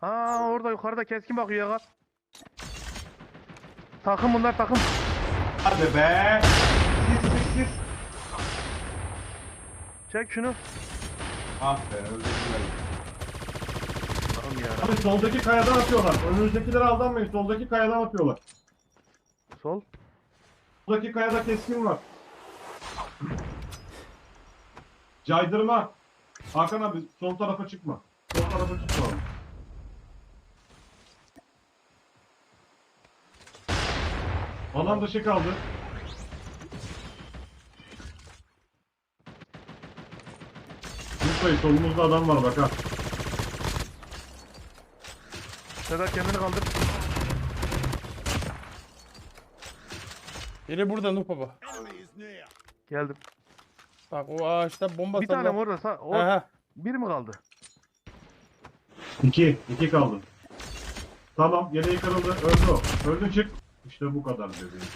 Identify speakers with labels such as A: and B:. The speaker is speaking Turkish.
A: Ha orada yukarıda keskin bakıyor ya. Takım bunlar takım.
B: Hadi be. Sis sis sis.
A: Çek şunu.
B: Ah be öldürdüler.
A: Tamam ya.
C: Abi soldaki kayadan atıyorlar. Önümüzdekilere aldanmayın. Soldaki kayadan atıyorlar.
A: Sol.
C: Soldaki kayada keskin var. Caydırma. Hakan abi sol tarafa çıkma. Sol tarafa çıkma abi. Alan dışı kaldı. Lütfen solumuzda adam var bak ha.
A: Sedat kendini kaldır.
D: Biri burada Nuh baba.
A: Geldim.
D: Bak o ağaçta bomba
A: Bir tane mi orada? Sa- O,
D: Aha.
A: bir mi kaldı?
C: İki. iki kaldı. Tamam. Yeleği kırıldı. Öldü o. Öldü çık. İşte bu kadar bebeğim.